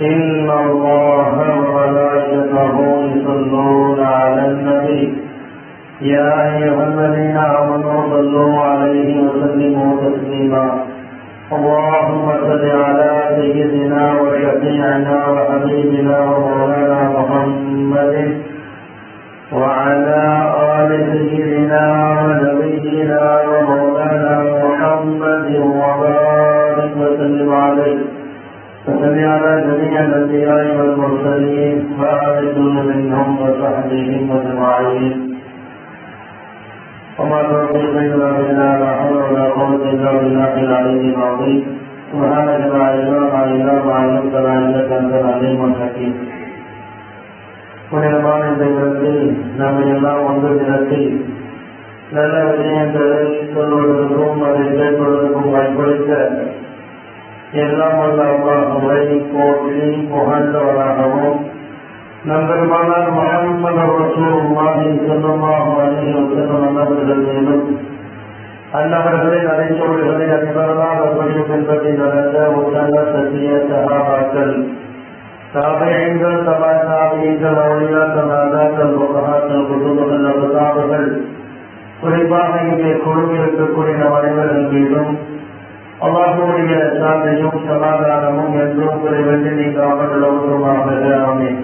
إن الله وملائكته يصلون على النبي. يا أيها الذين آمنوا صلوا عليه وسلموا تسليما. اللهم صل على سيدنا وشفيعنا وحبيبنا ومولانا محمد الأنبياء والمرسلين فآمنون منهم وصحبهم أجمعين وما توفيق إلا بالله لا حول ولا قوة إلا بالله العلي العظيم سبحانك لا علم إلا ما علمتنا إنك أنت العليم الحكيم புனிதமான இந்த இடத்தில் நம்மை எல்லாம் ஒன்று திரட்டி நல்ல விஷயங்களை சொல்வதற்கும் அதை கேட்பதற்கும் பயன்படுத்த எல்லாம் அல்லாஹுவை போற்றி புகழ்ந்தவராகவும் நம்பெருமானார் முகமது ரசூலுல்லாஹி ஸல்லல்லாஹு அலைஹி வஸல்லம் அன்னவர்கள் மேலும் அன்னவர்களின் அடைச்சொல்களை அன்பர்களால் அப்படி பின்பற்றி நடந்த உலக சத்திய சகாபாக்கள். தாபையங்கள் தபா தாபியங்கள் அவளியாக்கள் நாதாக்கள் முகஹாக்கள் குடும்பங்கள் அபதாபர்கள் குறிப்பாக இங்கே குழுவில் இருக்கக்கூடிய நம் அனைவர்கள் மீதும் அல்லாஹுடைய சாந்தையும் சமாதானமும் என்றும் குறைவென்று நீங்கள் உலகமாக ஆமேன்.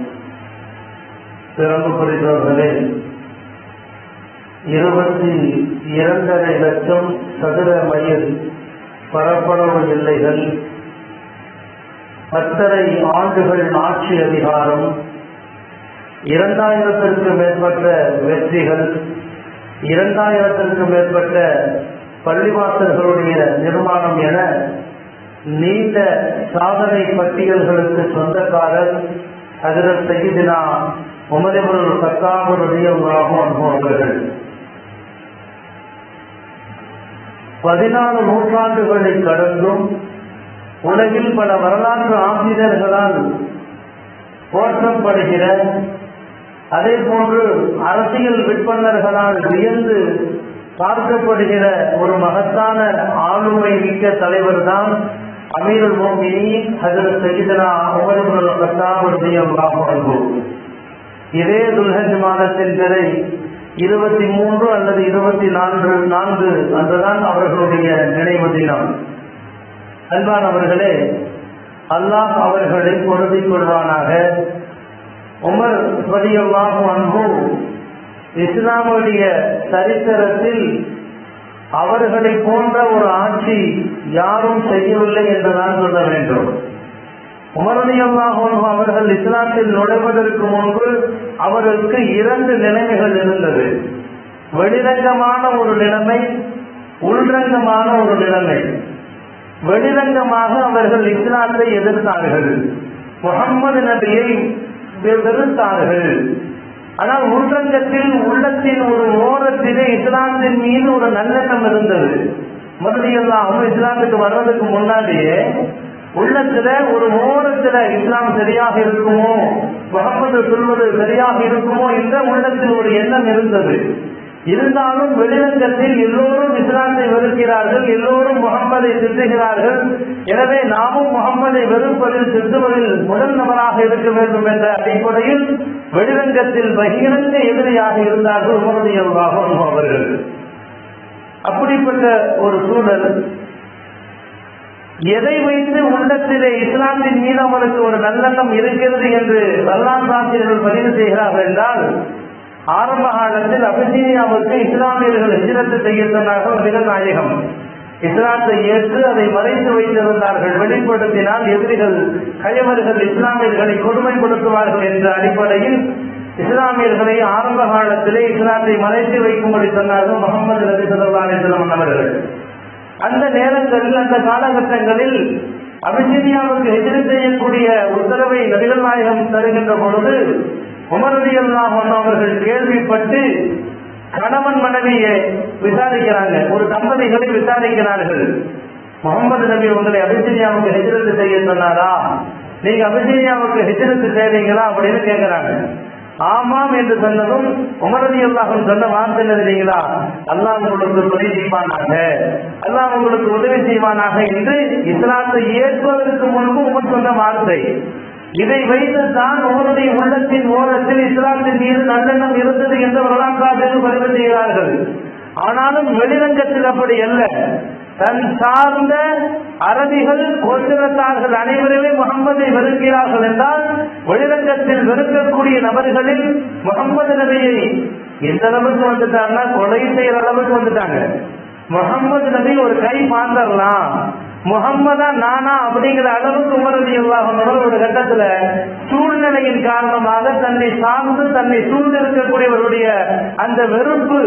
சிறப்பு புரிந்தவர்களே இருபத்தி இரண்டரை லட்சம் சதுர மைல் பரப்பளவு எல்லைகள் பத்தரை ஆண்டுகள் ஆட்சி அதிகாரம் இரண்டாயிரத்திற்கு மேற்பட்ட வெற்றிகள் இரண்டாயிரத்திற்கு மேற்பட்ட பள்ளிவாசல்களுடைய நிர்மாணம் என நீண்ட சாதனை பட்டியல்களுக்கு சொந்தக்காரர் அதில் செய்தினா உமரிபுரல் உமரிபுல் சத்தாபுடைய அவர்கள். பதினாலு நூற்றாண்டுகளை கடந்தும் உலகில் பல வரலாற்று ஆசிரியர்களால் போற்றப்படுகிற அதே போன்று அரசியல் விற்பனர்களால் வியந்து பார்க்கப்படுகிற ஒரு மகத்தான ஆளுமை மிக்க தலைவர் தான் அமீர் மோமினி ஹசரத் சகிதனா உமரிபுல் கத்தாபுடைய இதே துல்ஹஜ் மாதத்தின் திரை இருபத்தி மூன்று அல்லது இருபத்தி நான்கு நான்கு அன்றுதான் அவர்களுடைய நினைவு தினம். அன்பானவர்களே அல்லாஹ் அவர்களை பொருந்திக் கொள்வானாக. உமர் பதியவாகும் அன்பு இஸ்லாமுடைய சரித்திரத்தில் அவர்களை போன்ற ஒரு ஆட்சி யாரும் செய்யவில்லை என்று நான் சொல்ல வேண்டும். உமரணியமாக அவர்கள் இஸ்லாத்தில் நுழைவதற்கு முன்பு அவருக்கு இரண்டு நிலைமைகள் இருந்தது. வெளிரங்கமான ஒரு நிலைமை உள்ரங்கமான ஒரு நிலைமை. வெளிரங்கமாக அவர்கள் இஸ்லாத்தை எதிர்த்தார்கள். முகம்மது நபியை வெறுத்தார்கள். ஆனால் உள்ரங்கத்தில் உள்ளத்தின் ஒரு ஓரத்திலே இஸ்லாத்தின் மீது ஒரு நல்லெண்ணம் இருந்தது. மறுபடியெல்லாம் இஸ்லாத்துக்கு வர்றதுக்கு முன்னாடியே உள்ளத்துல ஒரு ஓரத்துல இஸ்லாம் சரியாக இருக்குமோ? முகமது சொல்வது சரியாக இருக்குமோ என்ற உள்ளத்தில் ஒரு எண்ணம் இருந்தது. இருந்தாலும் வெளிரங்கத்தில் எல்லோரும் இஸ்லாத்தை வெறுக்கிறார்கள் எல்லோரும் முகம்மதை திட்டுகிறார்கள் எனவே நாமும் முகம்மதை வெறுப்பதில் திட்டுவதில் முதல் நபராக இருக்க வேண்டும் என்ற அடிப்படையில் வெளிரங்கத்தில் பகிரங்க எதிரியாக இருந்தார்கள் உமரதியல்வாக அவர்கள். அப்படிப்பட்ட ஒரு சூழல். எதை வைத்து உள்ளத்திலே இஸ்லாத்தின் மீது அவருக்கு ஒரு நல்லெண்ணம் இருக்கிறது என்று வரலாற்று ஆசிரியர்கள் பதிவு செய்கிறார்கள் என்றால் ஆரம்ப காலத்தில் அபிசீனியாவுக்கு இஸ்லாமியர்கள் ஹிஜரத்து செய்ய சொன்னார்கள் நபிகள் நாயகம் இஸ்லாத்தை ஏற்று அதை மறைத்து வைத்திருந்தார்கள். வெளிப்படுத்தினால் எதிரிகள் கயவர்கள் இஸ்லாமியர்களை கொடுமைப்படுத்துவார்கள் என்ற அடிப்படையில் இஸ்லாமியர்களை ஆரம்ப காலத்திலே இஸ்லாத்தை மறைத்து வைக்கும்படி சொன்னார்கள் முகமது ரபி சொல்லா அவர்கள். அந்த நேரங்களில் அந்த காலகட்டங்களில் அபிசீனியாவுக்கு எதிரி செய்யக்கூடிய உத்தரவை நபிகள் நாயகம் தருகின்ற பொழுது உமரதி அல்லாஹ் அவர்கள் கேள்விப்பட்டு கணவன் மனைவியை விசாரிக்கிறாங்க. ஒரு தம்பதிகளை விசாரிக்கிறார்கள். முகமது நபி உங்களை அபிசினியாவுக்கு ஹெஜ்ரத்து செய்ய சொன்னாரா? நீங்க அபிசினியாவுக்கு ஹெஜ்ரத்து செய்றீங்களா அப்படின்னு கேட்கிறாங்க ஆமாம் என்று சொன்னதும் உமரதி அல்லாஹும் சொன்ன வார்த்தை என்ன அல்லாஹ் உங்களுக்கு துணை செய்வானாக. அல்லாஹ் உங்களுக்கு உதவி செய்வானாக என்று இஸ்லாத்தை ஏற்பதற்கு முன்பு உமர் சொன்ன வார்த்தை. இதை வைத்து தான் உங்களுடைய உள்ளத்தின் ஓரத்தில் இஸ்லாத்தின் மீது நல்லெண்ணம் இருந்தது என்று வரலாற்றாக பதிவு செய்கிறார்கள். ஆனாலும் வெளிரங்கத்தில் அப்படி அல்ல. தன் சார்ந்த அரபிகள் கோத்திரத்தார்கள் அனைவருமே முகம்மதை வெறுக்கிறார்கள் என்றால் வெளிரங்கத்தில் வெறுக்கக்கூடிய நபர்களில் முகம்மது நபியை எந்த அளவுக்கு வந்துட்டாங்கன்னா கொலை செய்யற அளவுக்கு வந்துட்டாங்க. முகம்மது நபி ஒரு கை மாந்தரலாம். முகம்மதா நானா அப்படிங்கிற அளவுக்கு உமரதி ஒரு கட்டத்துல சூழ்நிலையின் காரணமாக தன்னை சார்ந்து தன்னை சூழ்ந்திருக்கக்கூடியவருடைய அந்த வெறுப்பு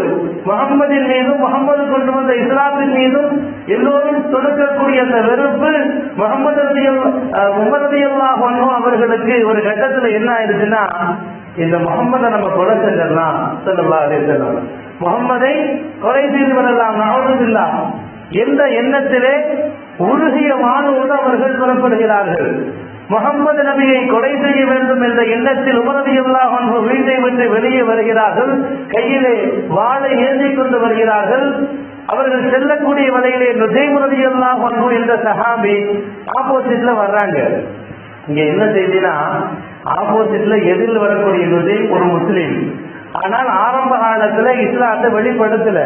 முகம்மதின் மீதும் முகம்மது கொண்டு வந்த இஸ்லாத்தின் மீதும் எல்லோரும் தொடுக்கக்கூடிய அந்த வெறுப்பு முகமது உமரதி அவர்களுக்கு ஒரு கட்டத்துல என்ன ஆயிடுச்சுன்னா இந்த முகம்மதை நம்ம கொலை செஞ்சிடலாம் சொல்லலாம் அதே முகம்மதை கொலை செய்து விடலாம் நாவதுல்லா எந்த எண்ணத்திலே உருகிய வாழ்வோடு அவர்கள் புறப்படுகிறார்கள். முகமது நபியை கொலை செய்ய வேண்டும் என்ற எண்ணத்தில் உமரதியல்லாஹ் வீட்டை விட்டு வெளியே வருகிறார்கள். கையிலே வாழை ஏந்தி கொண்டு வருகிறார்கள். அவர்கள் செல்லக்கூடிய வழியிலே நுஜைமுரதி எல்லாம் என்ற சஹாபி ஆப்போசிட்ல வர்றாங்க. இங்க என்ன செய்தினா ஆப்போசிட்ல எதிரில் வரக்கூடிய நுசை ஒரு முஸ்லீம். ஆனால் ஆரம்ப காலத்துல இஸ்லாத்தை வெளிப்படுத்தல.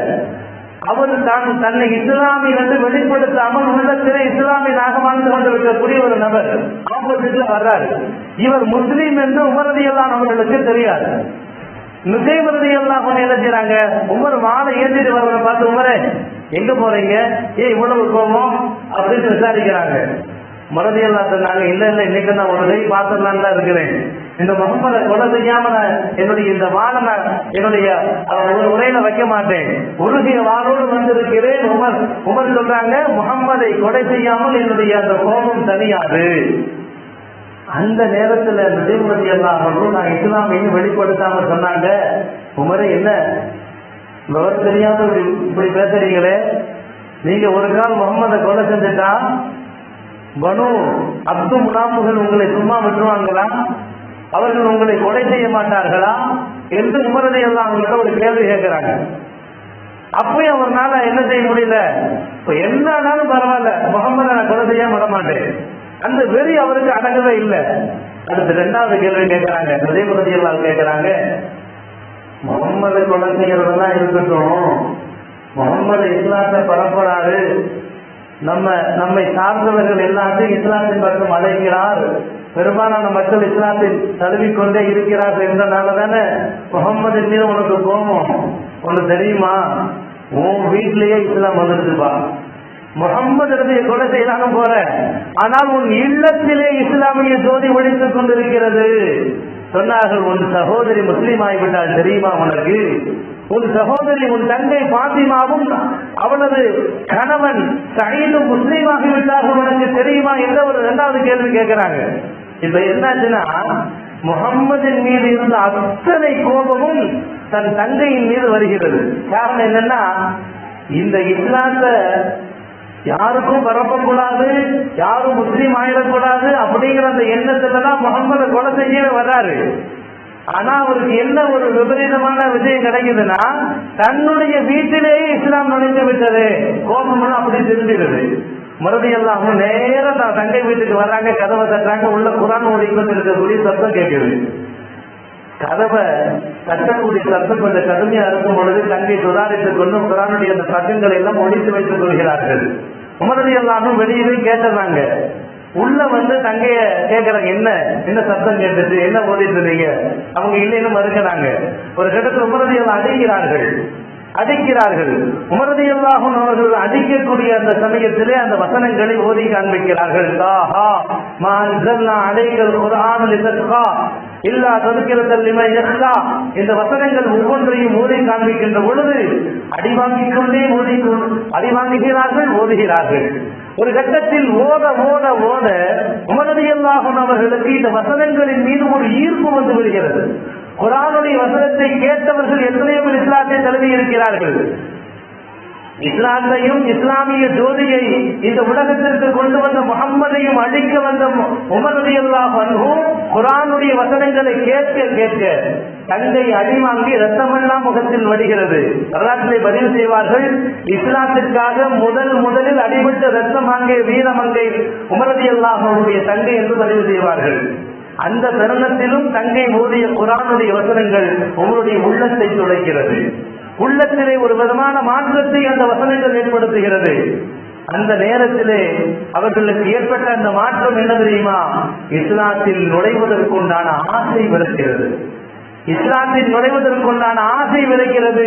அவர் தான் தன்னை இஸ்லாமில் என்று வெளிப்படுத்தாமல் உள்ளத்திலே இஸ்லாமியனாக வாழ்ந்து கொண்டிருக்கக்கூடிய ஒரு நபர். ஆப்போசிட்ல வர்றாரு. இவர் முஸ்லீம் என்று உமரதியெல்லாம் அவர்களுக்கு தெரியாது. நுசைமரதி எல்லாம் கொஞ்சம் என்ன செய்யறாங்க உமர் மாலை ஏந்திட்டு வர்றதை பார்த்து உமரே எங்க போறீங்க? ஏன் இவ்வளவு கோபம்? அப்படின்னு விசாரிக்கிறாங்க. மறதி எல்லாம் சொன்னாங்க இல்ல இல்ல இன்னைக்கு நான் ஒரு கை பார்த்துலாம் தான் இருக்கிறேன். இந்த முகமதை கொலை செய்யாம நான் என்னுடைய இந்த வாழை நான் என்னுடைய ஒரு உரையில வைக்க மாட்டேன். உருகிய வாழோடு வந்திருக்கிறேன் உமர். உமர் சொல்றாங்க முகம்மதை கொலை செய்யாமல் என்னுடைய அந்த கோபம் தனியாது அந்த நேரத்துல நிதிமுறை எல்லாம் அவர்களும் நான் இஸ்லாமையும் வெளிப்படுத்தாம சொன்னாங்க. உமரே என்ன? விவரம் தெரியாம இப்படி இப்படி பேசுறீங்களே. நீங்க ஒரு கால் முகமதை கொலை செஞ்சுட்டா பனு அப்து முனாமுகள் உங்களை சும்மா விட்டுருவாங்களா? அவர்கள் உங்களை கொலை செய்ய மாட்டார்களா? என்று உமரதை எல்லாம் அவங்கள்ட்ட ஒரு கேள்வி கேட்கிறாங்க. அப்பயும் அவர்னால என்ன செய்ய முடியல? இப்ப என்ன ஆனாலும் பரவாயில்ல. முகமது நான் கொலை செய்ய விட மாட்டேன் அந்த வெறி அவருக்கு அடங்கவே இல்லை. அடுத்து ரெண்டாவது கேள்வி கேட்கிறாங்க. நதீபதி எல்லாம் கேட்கிறாங்க. முகம்மது கொலை செய்யறதெல்லாம் இருக்கட்டும். முகம்மது இஸ்லாத்தை பரப்புறாரு. நம்ம நம்மை சார்ந்தவர்கள் எல்லாத்தையும் இஸ்லாத்தின் பக்கம் அழைக்கிறார். பெரும்பாலான மக்கள் இஸ்லாத்தில் தழுவிக்கொண்டே இருக்கிறார்கள் என்றனால தானே முகம்மது மீது உனக்கு கோபம். உனக்கு தெரியுமா? உன் வீட்டிலேயே இஸ்லாம் வந்துருச்சுப்பா முகம்மது நபியை கொலை செய்யலாம் போல. ஆனால் உன் இல்லத்திலே இஸ்லாமிய ஜோதி ஒழித்துக் கொண்டிருக்கிறது. சொன்னார்கள் உன் சகோதரி முஸ்லீம் ஆகிவிட்டால் தெரியுமா உனக்கு? உன் சகோதரி உன் தங்கை பாத்திமாவும் அவளது கணவன் சயீதும் முஸ்லீம் ஆகிவிட்டார்கள் உனக்கு தெரியுமா? என்ற ஒரு இரண்டாவது கேள்வி கேட்கிறாங்க. இப்ப என்னாச்சுன்னா முகம்மதின் மீது இருந்த அத்தனை கோபமும் தன் தங்கையின் மீது வருகிறது. காரணம் என்னன்னா இந்த இஸ்லாத்தை யாருக்கும் பரப்பக்கூடாது யாரும் முஸ்லீம் ஆயிடக்கூடாது அப்படிங்கிற அந்த எண்ணத்துல தான் முகம்மது கொலை செய்யவே வராரு. ஆனா அவருக்கு என்ன ஒரு விபரீதமான விஷயம் கிடைக்குதுன்னா தன்னுடைய வீட்டிலேயே இஸ்லாம் நுழைந்து விட்டது. கோபம் அப்படி திரும்பிடுது. மறுபடியெல்லாம் அவங்க தான் தங்கை வீட்டுக்கு வர்றாங்க கதவை தட்டுறாங்க உள்ள குரான் ஓடிக்கொண்டு இருக்கக்கூடிய சத்தம் கேட்குது கதவை தட்டக்கூடிய சத்தம் கொஞ்சம் கடுமையா இருக்கும் பொழுது தங்கை சுதாரித்துக் கொண்டு குரானுடைய அந்த சட்டங்களை எல்லாம் ஒழித்து வைத்துக் கொள்கிறார்கள். உமரதி எல்லாரும் வெளியவே கேட்டுறாங்க உள்ள வந்து தங்கைய கேட்கறாங்க என்ன? என்ன சத்தம் கேட்டுச்சு என்ன ஓடிட்டு இருந்தீங்க அவங்க இல்லைன்னு மறுக்கிறாங்க. ஒரு கட்டத்தில் உமரதி எல்லாம் அடிக்கிறார்கள். அடிக்கிறார்கள். உமரதி எல்லாகும் அவர்கள் அடிக்கக்கூடிய அந்த சமயத்திலே அந்த வசனங்களை ஓதி காண்பிக்கிறார்கள். இல்லா ததுக்கிறதல் இந்த வசனங்கள் ஒவ்வொன்றையும் ஓதி காண்பிக்கின்ற பொழுது அடிவாங்கிக் கொண்டே ஓதி அடிவாங்குகிறார்கள் ஓதுகிறார்கள். ஒரு கட்டத்தில் ஓத ஓத ஓத உமரதியல்லாகும் அவர்களுக்கு இந்த வசனங்களின் மீது ஒரு ஈர்ப்பு வந்து விடுகிறது. குரானுடைய வசனத்தை கேட்டவர்கள் எத்தனையோ இஸ்லாத்தை தழுவி இருக்கிறார்கள். இஸ்லாத்தையும் இஸ்லாமிய ஜோதியை இந்த உலகத்திற்கு கொண்டு வந்த முகம்மதையும் அழிக்க வந்த உமரதியல்லாஹ் குரானுடைய வசனங்களை கேட்க கேட்க தந்தை அடிவாங்கி ரத்தமெல்லாம் முகத்தில் வடிகிறது வரலாற்றிலே பதிவு செய்வார்கள் இஸ்லாத்திற்காக முதல் முதலில் அடிபட்ட ரத்தம் அங்கே வீரமங்கை உமரதியல்லாஹனுடைய தங்கை என்று பதிவு செய்வார்கள். அந்த தருணத்திலும் தங்கை மோதிய குரானுடைய வசனங்கள் உங்களுடைய உள்ளத்தை துளைக்கிறது உள்ளத்திலே ஒரு விதமான மாற்றத்தை அந்த வசனங்கள் ஏற்படுத்துகிறது. அந்த நேரத்திலே அவர்களுக்கு ஏற்பட்ட அந்த மாற்றம் என்ன தெரியுமா? இஸ்லாத்தில் நுழைவதற்குண்டான ஆசை விளக்கிறது இஸ்லாத்தில் நுழைவதற்குண்டான ஆசை விளைக்கிறது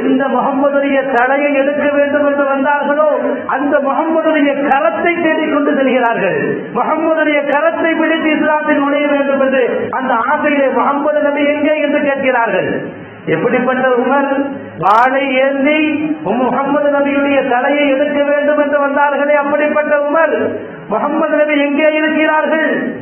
எந்த முகம்மதுடைய தலையை எடுக்க வேண்டும் என்று வந்தார்களோ அந்த முகம்மதுடைய கரத்தை தேடிக்கொண்டு செல்கிறார்கள். முகம்மதுடைய கரத்தை பிடித்து இஸ்லாத்தில் நுழைய வேண்டும் என்று அந்த ஆசையிலே முகம்மது நபி எங்கே என்று கேட்கிறார்கள். எப்படிப்பட்ட உமர்? வாழை ஏந்தி முகமது நபியுடைய தலையை எடுக்க வேண்டும் என்று வந்தார்களே அப்படிப்பட்ட உமர். முகமது நபி எங்கே இருக்கிறார்கள்?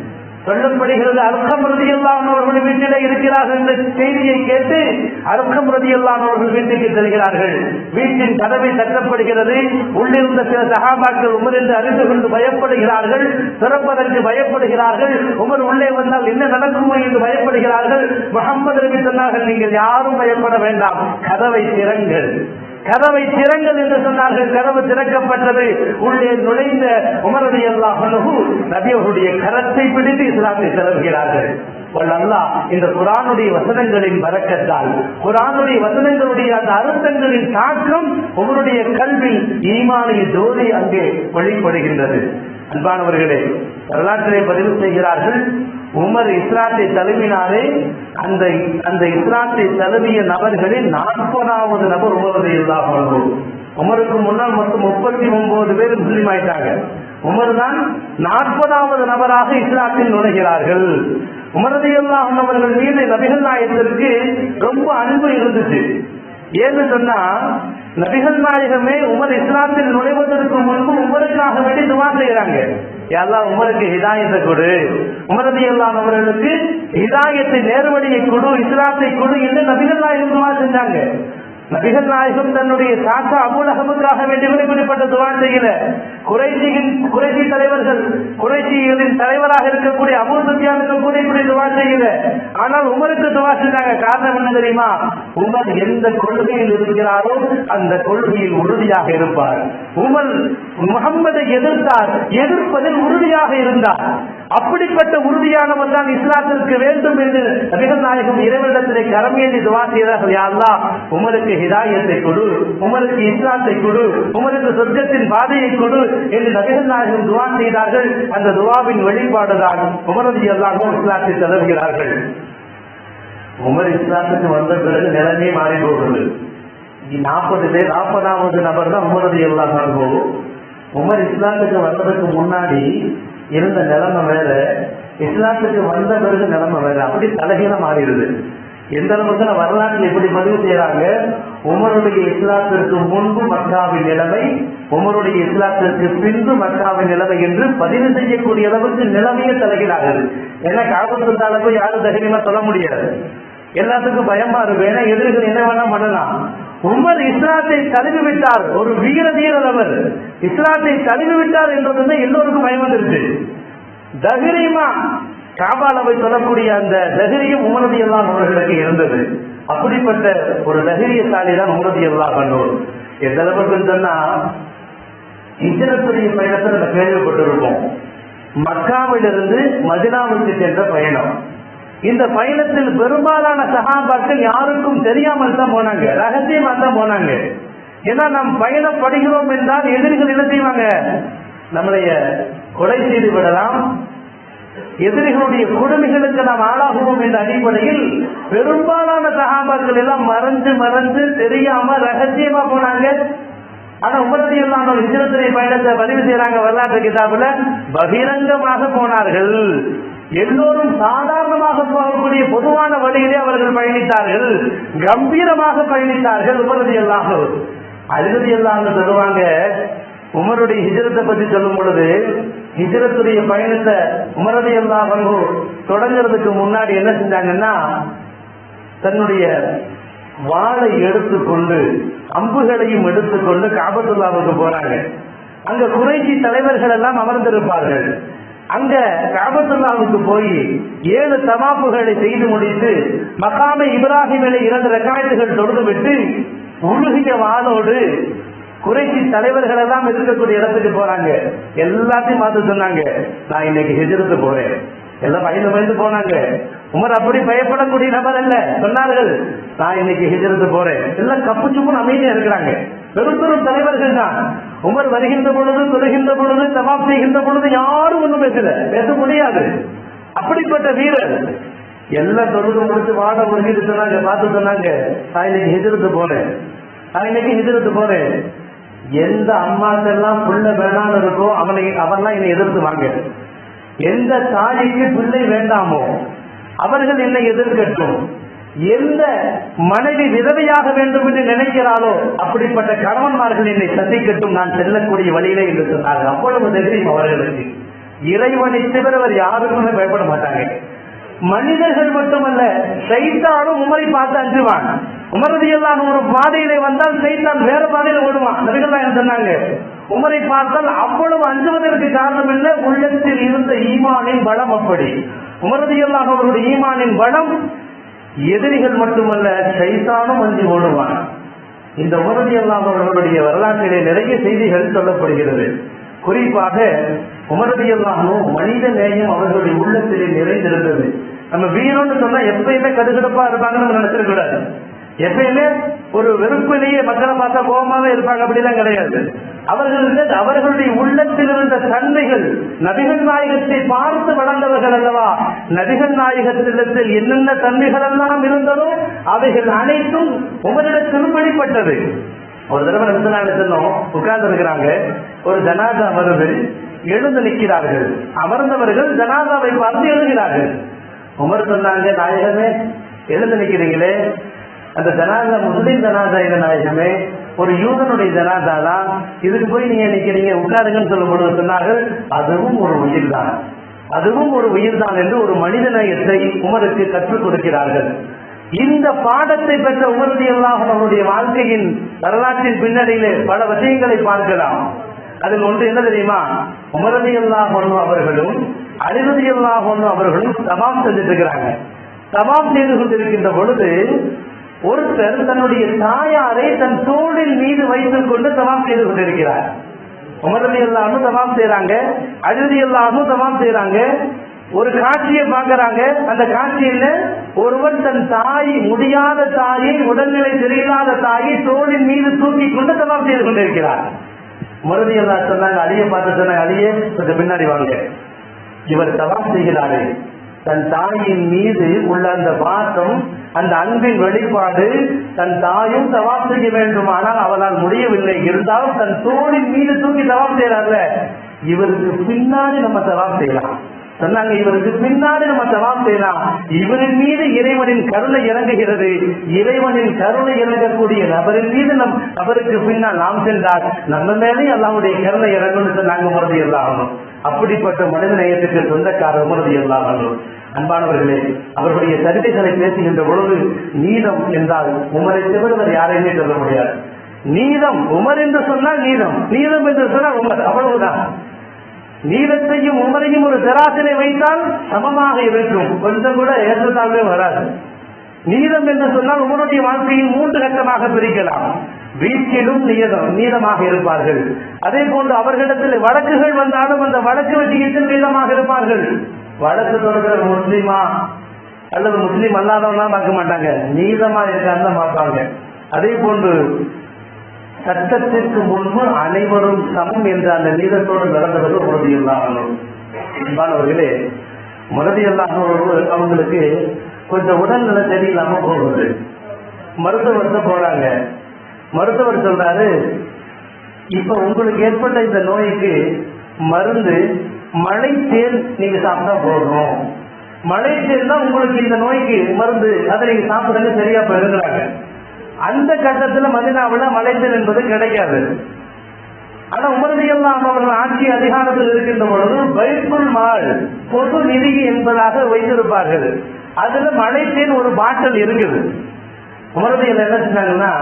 சொல்லப்படுகிறது அர்க்கம் ரதியெல்லாம் அவர்கள் வீட்டிலே இருக்கிறார்கள் என்ற செய்தியை கேட்டு அர்க்கம் ரதியெல்லாம் அவர்கள் வீட்டுக்கு செல்கிறார்கள். வீட்டின் கதவை தட்டப்படுகிறது. உள்ளிருந்த சில சகாபாக்கள் உமர் என்று அறிந்து கொண்டு பயப்படுகிறார்கள் திறப்பதற்கு பயப்படுகிறார்கள். உமர் உள்ளே வந்தால் என்ன நடக்குமோ என்று பயப்படுகிறார்கள். முகமது ரவி சொன்னார்கள் நீங்கள் யாரும் பயப்பட வேண்டாம். கதவை திறங்கள். கதவை திறங்கள் என்று சொன்னார்கள். கதவு திறக்கப்பட்டது. உள்ளே நுழைந்த உமரதி எல்லா நபி அவருடைய கரத்தை பிடித்து இஸ்லாத்தை செலவுகிறார்கள் அல்லாஹ் இந்த குரானுடைய வசனங்களின் வரக்கத்தால் குரானுடைய வசனங்களுடைய அந்த அர்த்தங்களின் தாக்கம் உங்களுடைய கல்வி ஈமானிய ஜோதி அங்கே வெளிப்படுகின்றது. அன்பானவர்களே வரலாற்றை பதிவு செய்கிறார்கள். உமர் இஸ்லாத்தை தழுவினாலே அந்த அந்த இஸ்லாத்தை தழுவிய நபர்களில் நாற்பதாவது நபர் உமரது இல்லாமல் உமருக்கு முன்னால் மொத்தம் முப்பத்தி ஒன்பது பேர் முஸ்லீம் ஆயிட்டாங்க. உமர் தான் நாற்பதாவது நபராக இஸ்லாத்தில் நுழைகிறார்கள். உமரதியெல்லாம் அவர்கள் மீது நபிகள் நாயத்திற்கு ரொம்ப அன்பு இருந்துச்சு. ஏன்னு சொன்னா நபிகள் நாயகமே உமர் இஸ்லாத்தில் நுழைவதற்கு முன்பு உமருக்காக வேண்டி துவா செய்யறாங்க எல்லாம் உமருக்கு ஹிதாயத்தை கொடு. உமரதி எல்லாம் அவர்களுக்கு ஹிதாயத்தை நேர்வழியை கொடு இஸ்லாத்தை கொடு என்று நபிகள் நாயகம் துவா செஞ்சாங்க. நபிகள் நாயகம் தன்னுடைய தாத்தா அபுலகமுக்காக வேண்டி குறிப்பிட்ட துவா செய்யல. குறைசியின் குறைசி தலைவர்கள் குறைசிகளின் தலைவராக இருக்கக்கூடிய அபு சுத்தியானுக்கு கூட இப்படி துவா செய்யல. ஆனால் உமருக்கு துவா செஞ்சாங்க. காரணம் என்ன தெரியுமா? உமர் எந்த கொள்கையில் இருக்கிறாரோ அந்த கொள்கையில் உறுதியாக இருப்பார். உமர் முகம்மதை எதிர்த்தார் எதிர்ப்பதில் உறுதியாக இருந்தார். அப்படிப்பட்ட உறுதியானவர் தான் இஸ்லாத்திற்கு வேண்டும் என்று நபிகள் நாயகம் இறைவனிடத்திலே கரமேந்தி துவா செய்தார்கள். யாருந்தா உமருக்கு ஹிதாயத்தை கொடு உமருக்கு இஸ்லாத்தை கொடு உமருக்கு சொர்க்கத்தின் பாதையை கொடு என்று நபிகள் நாயகம் துவா செய்தார்கள். அந்த துவாவின் வெளிப்பாடுதான் உமரது எல்லாமும் இஸ்லாத்தை தளர்கிறார்கள் உமர் இஸ்லாத்துக்கு வந்த பிறகு நிலைமை மாறி போகிறது நாற்பது பேர் நாற்பதாவது நபர் தான் உமரது எல்லாம் போகும் உமர் இஸ்லாத்துக்கு வந்ததுக்கு முன்னாடி இருந்த நிலைமை வேற இஸ்லாத்துக்கு வந்த பிறகு நிலைமை வேற. அப்படி தலைகீழம் மாறிடுது. எந்த அளவுக்கு வரலாற்றில் எப்படி பதிவு செய்யறாங்க உமருடைய இஸ்லாத்திற்கு முன்பு மக்காவின் நிலைமை உமருடைய இஸ்லாத்திற்கு பின்பு மக்காவின் நிலைமை என்று பதிவு செய்யக்கூடிய அளவுக்கு நிலைமையே தலைகீழாகுது ஏன்னா காபத்து அளவு யாரும் தைரியமா சொல்ல முடியாது. எல்லாத்துக்கும் பயமா இருக்கும். ஏன்னா எதிர்கள் என்ன வேணா பண்ணலாம். உமர் இஸ்லாத்தை தழுவி விட்டார் ஒரு வீர தீரர் அவர். இஸ்லாத்தை தழுவி விட்டார் என்றது எல்லோருக்கும் பயம் வந்துருச்சு தகிரிமா காபாலவை சொல்லக்கூடிய அந்த தகிரியும் உமரதி எல்லாம் அவர்களுக்கு இருந்தது. அப்படிப்பட்ட ஒரு தகிரியசாலி தான் உமரதி எல்லாம் கண்டோர் எந்த அளவுக்கு சொன்னா இஜரத்துடைய பயணத்தை நம்ம கேள்விப்பட்டிருப்போம். மக்காவிலிருந்து மதினாவுக்கு சென்ற பயணம். இந்த பயணத்தில் பெரும்பாலான சகாபாக்கள் யாருக்கும் தெரியாமல் தான் போனாங்க. ரகசியமா தான் போனாங்க. ஏன்னா நாம் பயணப்படுகிறோம் என்றால் எதிரிகள் என்ன செய்வாங்க? நம்மளைய கொலை செய்து விடலாம். எதிரிகளுடைய கொடுமைகளுக்கு நாம் ஆளாகுவோம் என்ற அடிப்படையில் பெரும்பாலான சகாபாக்கள் எல்லாம் மறைஞ்சு மறந்து தெரியாம ரகசியமா போனாங்க. ஆனா உமரதி எல்லாம் இஜரத்துறை பயணத்தை பதிவு செய்யறாங்க வரலாற்று கிதாபுல பகிரங்கமாக போனார்கள். எல்லோரும் சாதாரணமாக போகக்கூடிய பொதுவான வழியிலே அவர்கள் பயணித்தார்கள். கம்பீரமாக பயணித்தார்கள் உமரதி எல்லாம் அழுதி எல்லாம் சொல்லுவாங்க உமருடைய ஹிஜரத்தை பத்தி சொல்லும் பொழுது ஹிஜரத்துடைய பயணத்தை உமரதி எல்லாம் தொடங்குறதுக்கு முன்னாடி என்ன செஞ்சாங்கன்னா தன்னுடைய வாளை எடுத்துக்கொண்டு அம்புகளையும் எடுத்துக்கொண்டு காபத்துல்லாவுக்கு போறாங்க. அங்க குறைச்சி தலைவர்கள் எல்லாம் அமர்ந்திருப்பார்கள். அங்க காபத்துல்லாவுக்கு போய் ஏழு தவாப்புகளை செய்து முடித்து மகாமை இப்ராஹிமிலே இரண்டு ரெக்காயத்துகள் தொடர்ந்து விட்டு உருகிய வாளோடு குறைச்சி தலைவர்கள் எல்லாம் இருக்கக்கூடிய இடத்துக்கு போறாங்க. எல்லாத்தையும் பார்த்து சொன்னாங்க நான் இன்னைக்கு ஹெஜரத்து போறேன். எல்லாம் பயந்து பயந்து போனாங்க. உமர் அப்படி பயப்படக்கூடிய நபர் அல்ல. சொன்னார்கள் நான் இன்னைக்கு ஹிஜரத்து போறேன். எல்லாம் கப்பு சும்மா அமைதியா இருக்கிறாங்க. பெரும் பெரும் தலைவர்கள் தான். உமர் வருகின்ற பொழுது தொழுகின்ற பொழுது தபாப் செய்கின்ற பொழுது யாரும் ஒண்ணும் பேசல. பேச முடியாது. அப்படிப்பட்ட வீரர். எல்லாம் தொழுது முடிச்சு வாட முடிஞ்சிட்டு சொன்னாங்க பார்த்து சொன்னாங்க நான் இன்னைக்கு ஹிஜரத்து போறேன். நான் இன்னைக்கு ஹிஜரத்து போறேன். எந்த அம்மாக்கெல்லாம் புள்ள வேணாம்னு இருக்கோ அவனை அவன்லாம் என்னை எதிர்த்து வாங்க. எந்த தாய்க்கு பிள்ளை வேண்டாமோ அவர்கள் என்னை எதிர்க்கட்டும் எந்த மனைவி விதவையாக வேண்டும் என்று நினைக்கிறாளோ அப்படிப்பட்ட கணவன்மார்கள் என்னை சந்திக்கட்டும் நான் செல்லக்கூடிய வழியிலே என்று சொன்னார்கள். அவ்வளவு தைரியம் அவர்களுக்கு. இறைவனை தவிர அவர் யாருக்குமே பயப்பட மாட்டாங்க. மனிதர்கள் மட்டுமல்ல சைத்தானும் உமரை பார்த்து அஞ்சுவான். உமரதியெல்லாம் ஒரு பாதையிலே வந்தால் சைத்தான் வேற பாதையில ஓடுவான். நபிகள் சொன்னாங்க உமரை பார்த்தால் அவ்வளவு அஞ்சுவதற்கு காரணம் இல்லை உள்ளத்தில் இருந்த ஈமானின் பலம் அப்படி. உமரதியல்லாக அவருடைய ஈமானின் பலம் எதிரிகள் மட்டுமல்ல சைத்தானும் அஞ்சு ஓடுவான் இந்த உமரதி எல்லாம் அவர்களுடைய வரலாற்றிலே நிறைய செய்திகள் சொல்லப்படுகிறது. குறிப்பாக உமரதி எல்லாமும் மனித நேயம் அவர்களுடைய உள்ளத்திலே நிறைந்திருந்தது. நம்ம வீரம்னு சொன்னா எப்பயுமே கடுகடுப்பா இருப்பாங்கன்னு நம்ம நினைச்சிடக்கூடாது. எப்பயுமே ஒரு வெறுப்பிலேயே மக்களை பார்த்தா கோபமாவே இருப்பாங்க அப்படிலாம் கிடையாது. அவர்கள் அவர்களுடைய உள்ளத்தில் இருந்த தன்மைகள் நபிகள் நாயகத்தை பார்த்து வளர்ந்தவர்கள் அல்லவா? நபிகள் நாயகத்திடத்தில் என்னென்ன தன்மைகள் எல்லாம் இருந்ததோ அவைகள் அனைத்தும் உங்களிடத்திலும் வெளிப்பட்டது. ஒரு தடவை ரெண்டு நாள் சொன்னோம் உட்கார்ந்து இருக்கிறாங்க ஒரு ஜனாதா வருது எழுந்து நிற்கிறார்கள். அமர்ந்தவர்கள் ஜனாதாவை பார்த்து எழுகிறார்கள் உமர் சொன்னாங்க நாயகமே எழுந்து நிற்கிறீங்களே அந்த ஜனாதா முஸ்லீம் ஜனாதா இந்த நாயகமே ஒரு யூதனுடைய ஜனாதா தான். இதுக்கு போய் நீங்க நிக்கிறீங்க உட்காருங்கன்னு சொல்லும் பொழுது சொன்னார்கள். அதுவும் ஒரு உயிர் தான். அதுவும் ஒரு உயிர் தான் என்று ஒரு மனிதநேயத்தை உமருக்கு கற்றுக் கொடுக்கிறார்கள். இந்த பாடத்தை பெற்ற உமரதி அல்லாஹ் அவருடைய வாழ்க்கையின் வரலாற்றின் பின்னணியிலே பல விஷயங்களை பார்க்கலாம். அதில் ஒன்று என்ன தெரியுமா? உமரதி அல்லாஹ் அவர்களும் அழிவதி அல்லாஹ் அவர்களும் தபாம் செஞ்சிட்டு இருக்கிறாங்க. தபாம் செய்து கொண்டிருக்கின்ற பொழுது ஒருத்தர் தன்னுடைய தாயாரை தன் தோளில் மீது வைத்துக் கொண்டு தவாம் செய்து கொண்டிருக்கிறார். உமரதி எல்லாரும் தவாம் செய்யறாங்க அழுதி எல்லாரும் தவாம் செய்யறாங்க ஒரு காட்சியை பார்க்கறாங்க. அந்த காட்சியில ஒருவன் தன் தாய் முடியாத தாயை உடல்நிலை தெரியாத தாயை தோளின் மீது தூக்கி கொண்டு தவாம் செய்து கொண்டிருக்கிறார். முரதி அல்லா சொன்னாங்க அழிய பார்த்து சொன்னாங்க அழிய கொஞ்சம் பின்னாடி வாங்க. இவர் தவாம் செய்கிறாரு. தன் தாயின் மீது உள்ள அந்த பாசம் அந்த அன்பின் வெளிப்பாடு தன் தாயும் தவாப் செய்ய வேண்டும். ஆனால் அவளால் முடியவில்லை. இருந்தாலும் தன் தோளின் மீது தூக்கி தவாப் செய்யறாருல இவருக்கு பின்னாடி நம்ம தவாப் செய்யலாம். சொன்னாங்க இவருக்கு பின்னாடி நம்ம தவாப் செய்யலாம். இவரின் மீது இறைவனின் கருணை இறங்குகிறது. இறைவனின் கருணை இறங்கக்கூடிய நபரின் மீது நம் நபருக்கு பின்னால் நாம் சென்றால் நம்ம மேலே அல்லாவுடைய கருணை இறங்கும்னு சொன்னாங்க முறதி ஆகணும் அப்படிப்பட்ட மனித நேயத்துக்கு சொந்தக்காரர் உமரது எல்லாம் அன்பானவர்களே அவர்களுடைய சரிதைகளை பேசுகின்ற பொழுது நீதம் என்றால் உமரை தவிர யாரையுமே சொல்ல முடியாது. நீதம் உமர் என்று சொன்னால் நீதம். நீதம் என்று சொன்னால் உமர். அவ்வளவுதான். நீதத்தையும் உமரையும் ஒரு தெராசிலை வைத்தால் சமமாக இருக்கும். கொஞ்சம் கூட ஏற்றத்தாழ்வே வராது. நீதம் என்று சொன்னால் உமருடைய வாழ்க்கையில் மூன்று கட்டமாக பிரிக்கலாம். வீட்டிலும் நீதம் நீதமாக இருப்பார்கள். அதே போன்று அவர்களிடத்தில் வழக்குகள் வந்தாலும் அந்த வழக்கு விஷயத்தில் நீதமாக இருப்பார்கள். வழக்கு தொடர்கிற முஸ்லீமா அல்லது முஸ்லீம் அல்லாதவங்க பார்க்க மாட்டாங்க. நீதமா இருக்கான்னு பார்ப்பாங்க. அதே போன்று சட்டத்திற்கு முன்பு அனைவரும் சமம் என்ற அந்த நீதத்தோடு நடந்தவர்கள் உறுதியில்லாமல் உறுதியில்லாம அவங்களுக்கு கொஞ்சம் உடல்நிலை சரியில்லாம போகுது. மருத்துவத்தை போறாங்க. மருத்துவர் சொல்றாரு இப்ப உங்களுக்கு ஏற்பட்ட இந்த நோய்க்கு மருந்து மழை தேன் நீங்க சாப்பிட்டா போதும். மழை தேன் தான் உங்களுக்கு இந்த நோய்க்கு மருந்து. அதை நீங்க சாப்பிடுறது சரியா போயிருக்கிறாங்க அந்த கட்டத்துல மதினாவுல மலைத்தேன் என்பது கிடைக்காது. ஆனா உமரதியெல்லாம் அவர்கள் ஆட்சி அதிகாரத்தில் இருக்கின்ற பொழுது வைப்புள் மாள் பொது நிதி என்பதாக வைத்திருப்பார்கள். அதுல மழைத்தேன் ஒரு பாட்டில் இருக்குது. உமரதியில் என்ன செஞ்சாங்கன்னா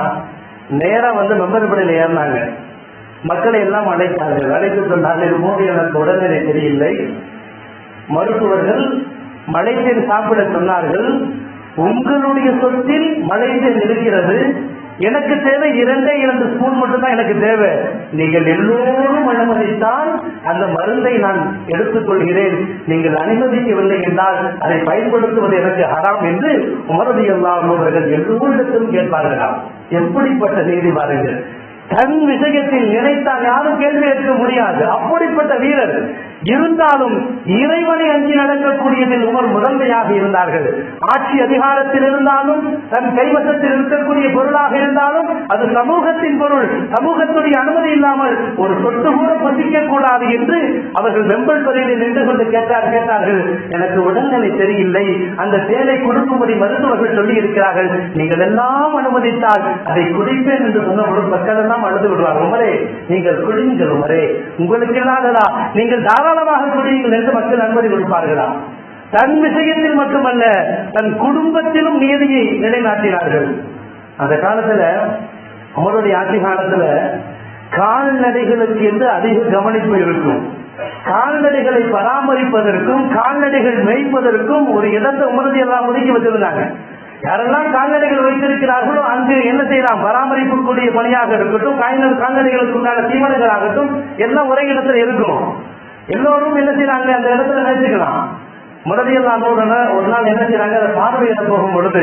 நேரா வந்து மெம்பர்படியில் ஏறினாங்க மக்களை எல்லாம் அழைத்தார்கள். அழைத்து சொன்னார்கள் இது மோடி எனக்கு உடல்நிலை தெரியவில்லை மருத்துவர்கள் மழைத்தேன் சாப்பிட சொன்னார்கள். உங்களுடைய சொத்தில் மழைத்தேன் இருக்கிறது. எனக்கு தேவை இரண்டே இரண்டு ஸ்பூன் மட்டும்தான் எனக்கு தேவை. நீங்கள் எல்லோரும் அனுமதித்தால் அந்த மருந்தை நான் எடுத்துக்கொள்கிறேன். நீங்கள் அனுமதிக்கவில்லை என்றால் அதை பயன்படுத்துவது எனக்கு ஹராம் என்று உமரதி அவர்கள் எல்லோரிடத்திலும் கேட்பார்களாம் எப்படிப்பட்ட செய்தி பாருங்கள். தன் விஷயத்தில் நினைத்தால் யாரும் கேள்வி கேட்க முடியாது. அப்படிப்பட்ட வீரர் இருந்தாலும் இறைவனை அஞ்சி நடக்கக்கூடியதில் உமர் முதன்மையாக இருந்தார்கள். ஆட்சி அதிகாரத்தில் இருந்தாலும் தன் கைவசத்தில் இருக்கக்கூடிய பொருளாக இருந்தாலும் அது சமூகத்தின் பொருள். சமூகத்துடைய அனுமதி இல்லாமல் ஒரு சொத்து கூட பொசிக்க கூடாது என்று அவர்கள் வெம்பல் துறையில் நின்று கொண்டு கேட்டார் கேட்டார்கள். எனக்கு உடல்நிலை சரியில்லை. அந்த தேலை கொடுக்கும்படி மருத்துவர்கள் சொல்லி இருக்கிறார்கள் நீங்கள் எல்லாம் அனுமதித்தால் அதை குடிப்பேன் என்று சொன்ன மக்கள் எல்லாம் அழுது விடுவார் உமரே நீங்கள் குடிங்கள் உமரே. உங்களுக்கு இல்லாததா நீங்கள் தாராளமாக சொல்லுங்கள் என்று மக்கள் அனுமதி கொடுப்பார்களா? தன் விஷயத்தில் மட்டுமல்ல தன் குடும்பத்திலும் நீதியை நிலைநாட்டினார்கள். அந்த காலத்துல அவருடைய ஆட்சி காலத்துல கால்நடைகளுக்கு என்று அதிக கவனிப்பு இருக்கும். கால்நடைகளை பராமரிப்பதற்கும் கால்நடைகள் மேய்ப்பதற்கும் ஒரு இடத்தை உமரதி எல்லாம் ஒதுக்கி வச்சிருந்தாங்க. யாரெல்லாம் கால்நடைகள் வைத்திருக்கிறார்களோ அங்கு என்ன செய்யலாம்? பராமரிப்புக்குரிய பணியாக இருக்கட்டும் கால்நடைகளுக்கு உண்டான தீவனங்களாகட்டும் எல்லாம் ஒரே இடத்துல இருக்கும் எல்லோரும் என்ன செய்யறாங்க அந்த இடத்துல நினைச்சுக்கலாம். முதலியெல்லாம் ஒரு நாள் என்ன செய்யறாங்க அதை பார்வையிட போகும் பொழுது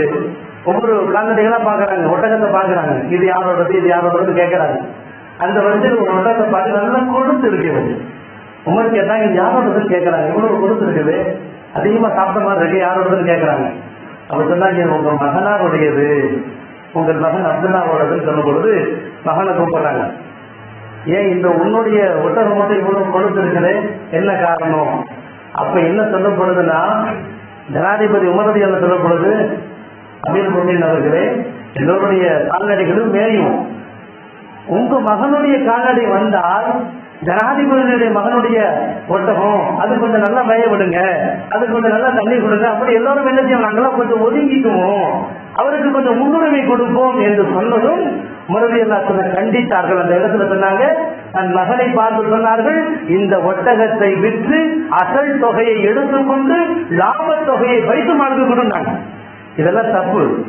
ஒவ்வொரு கால்நடைகளா பாக்குறாங்க ஒட்டகத்தை பாக்குறாங்க இது யாரோடது? இது யாரோடது கேட்கறாங்க. அந்த வரிசையில் ஒரு ஒட்டகத்தை பார்த்து நல்லா கொடுத்து இருக்கிறது உமர் கேட்டாங்க இது யாரோடதுன்னு கேட்கறாங்க. இவ்வளவு கொடுத்து இருக்குது. அதிகமா சாப்பிட்ட மாதிரி இருக்கு. யாரோடதுன்னு கேட்கறாங்க. அவர் சொன்னாங்க உங்க மகனாருடையது. உங்கள் மகன் அப்துல்லாவோடதுன்னு சொன்ன பொழுது மகனை கூப்பிடுறாங்க. ஏன் இந்த உன்னுடைய ஒட்டகம் மட்டும் இவ்வளவு கொடுத்திருக்குது என்ன காரணம்? அப்ப என்ன சொல்லப்படுதுன்னா ஜனாதிபதி உமரதி என்ன சொல்லப்படுது? அமீர் முமின் அவர்களே எல்லோருடைய கால்நடைகளும் மேரியும் உங்க மகனுடைய கால்நடை வந்தால் ஜனாதிபதியுடைய மகனுடைய ஒட்டகம். அது கொஞ்சம் நல்லா மேய விடுங்க. அது கொஞ்சம் நல்லா தண்ணி கொடுங்க. அப்படி எல்லாரும் என்ன செய்யணும் நாங்களாம் கொஞ்சம் ஒதுங்கிக்குவோம். அவருக்கு கொஞ்சம் முன்னுரிமை கொடுப்போம் என்று சொன்னதும் முரளியல்லா சொன்ன கண்டித்தார்கள். அந்த இடத்துல சொன்னாங்க தன் மகனை பார்த்து சொன்னார்கள் இந்த ஒட்டகத்தை விற்று அசல் தொகையை எடுத்துக்கொண்டு லாபத் தொகையை வைத்து மாழ்ந்து கொடுத்தாங்க. இதெல்லாம் தப்பு.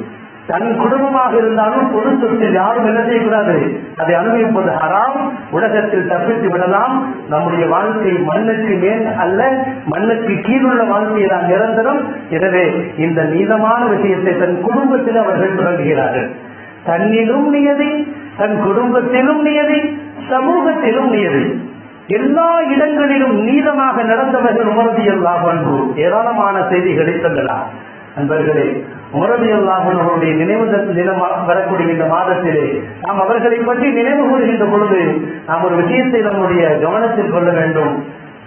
தன் குடும்பமாக இருந்தாலும் பொது சொத்தில் யாரும் என்ன செய்யக்கூடாது? அதை அனுபவிப்பது ஹராம். உலகத்தில் தப்பித்து விடலாம். நம்முடைய வாழ்க்கை மண்ணுக்கு மேல் அல்ல மண்ணுக்கு கீழுள்ள வாழ்க்கையை நாம் நிரந்தரம். எனவே இந்த நீதமான விஷயத்தை தன் குடும்பத்தில் அவர்கள் தொடங்குகிறார்கள். தன்னிலும் நியதி தன் குடும்பத்திலும் நியதி சமூகத்திலும் நியதி. எல்லா இடங்களிலும் நீதமாக நடந்தவர்கள் உமர்ந்தியல்லாக ஏராளமான செய்திகளை சொல்லலாம். நண்பர்களே அவருடைய நினைவு தினம் வரக்கூடிய இந்த மாதத்திலே நாம் அவர்களை பற்றி நினைவு கூறுகின்ற பொழுது நாம் ஒரு விஷயத்தை நம்முடைய கவனத்தில் கொள்ள வேண்டும்.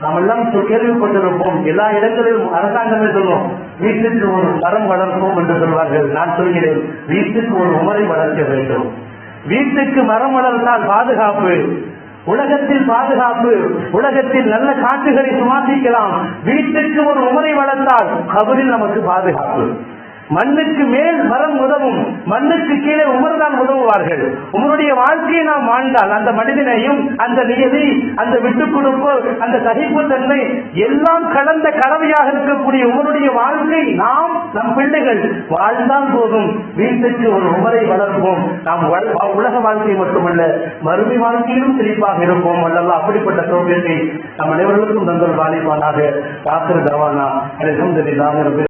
நாம் எல்லாம் கேள்விப்பட்டிருப்போம். எல்லா இடங்களிலும் அரசாங்கமே சொல்லும் வீட்டுக்கு ஒரு மரம் வளர்ப்போம் என்று சொல்வார்கள். நான் சொல்கிறேன் வீட்டுக்கு ஒரு உமரை வளர்க்க வேண்டும். வீட்டுக்கு மரம் வளர்த்தால் பாதுகாப்பு. உலகத்தில் பாதுகாப்பு உலகத்தில் நல்ல காற்றுகளை சுமாசிக்கலாம் வீட்டுக்கு ஒரு உமரை வளர்த்தால் கபரில் நமக்கு பாதுகாப்பு. மண்ணுக்கு மேல் மரம் உதவும். மண்ணுக்கு கீழே உமர் தான் உதவுவார்கள். உமருடைய வாழ்க்கையை நாம் வாழ்ந்தால் அந்த மனிதனையும் அந்த நியதி அந்த விட்டுக் கொடுப்பு அந்த சகிப்புத்தன்மை எல்லாம் கலந்த கடமையாக இருக்கக்கூடிய உமருடைய வாழ்க்கை நாம் நம் பிள்ளைகள் வாழ்ந்தால் போதும். வீட்டுக்கு ஒரு உமரை வளர்ப்போம். நாம் வாழ்- உலக வாழ்க்கை மட்டுமல்ல மறுமை வாழ்க்கையிலும் சிரிப்பாக இருப்போம். அல்லவா? அப்படிப்பட்ட சோவியத்தை நம் அனைவர்களுக்கும் தங்கள் வாலிபானாக. டாக்டர் தவானா அலமதுல்லாஹ்